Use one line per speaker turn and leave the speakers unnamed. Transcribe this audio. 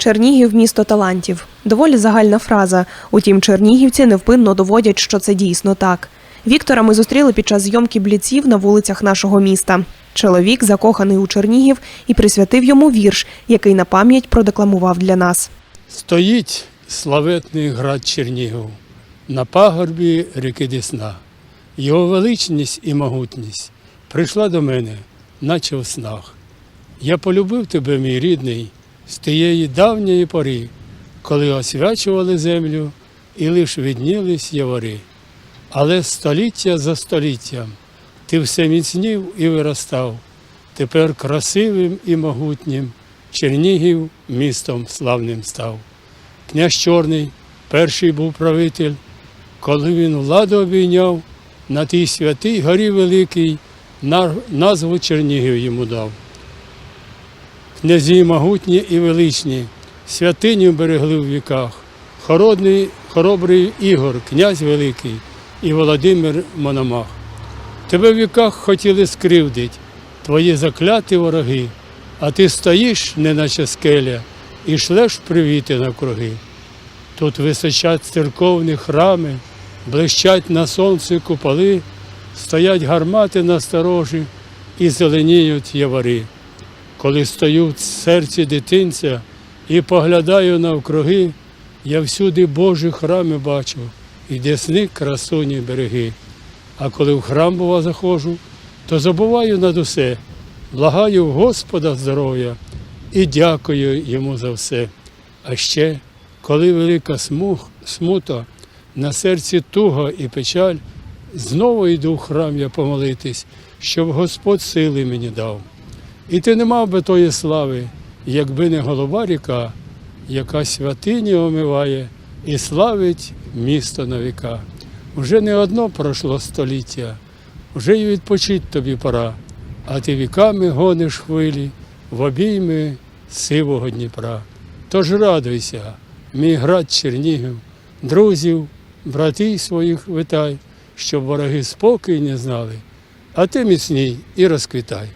Чернігів місто талантів. Доволі загальна фраза. Утім, чернігівці невпинно доводять, що це дійсно так. Віктора ми зустріли під час зйомки бліців на вулицях нашого міста. Чоловік закоханий у Чернігів і присвятив йому вірш, який на пам'ять продекламував для нас.
Стоїть славетний град Чернігів на пагорбі ріки Десна. Його величність і могутність прийшла до мене, наче в снах. Я полюбив тебе, мій рідний, з тієї давньої пори, коли освячували землю і лиш віднілись явори. Але століття за століттям ти все міцнів і виростав. Тепер красивим і могутнім Чернігів містом славним став. Князь Чорний перший був правитель, коли він владу обійняв, на тій святій горі великій назву Чернігів йому дав. Князі могутні і величні, святиню берегли в віках, Хородний, хоробрий Ігор, князь великий і Володимир Мономах. Тебе в віках хотіли скривдить, твої закляті вороги, а ти стоїш, неначе скеля, і шлеш привіти навкруги. Тут височать церковні храми, блищать на сонці куполи, стоять гармати насторожі і зеленіють явори. Коли стою в серці дитинця і поглядаю навкруги, я всюди Божі храми бачу, і десни красуні береги. А коли в храм бува заходжу, то забуваю над усе, благаю Господа здоров'я і дякую йому за все. А ще, коли велика смух, смута, на серці туга і печаль, знову йду в храм я помолитись, щоб Господь сили мені дав. І ти не мав би тої слави, якби не голова ріка, яка святині омиває і славить місто на віка. Уже не одно пройшло століття, вже й відпочить тобі пора, а ти віками гониш хвилі в обійми сивого Дніпра. Тож радуйся, мій град Чернігів, друзів, братів своїх витай, щоб вороги спокій не знали, а ти міцній і розквітай.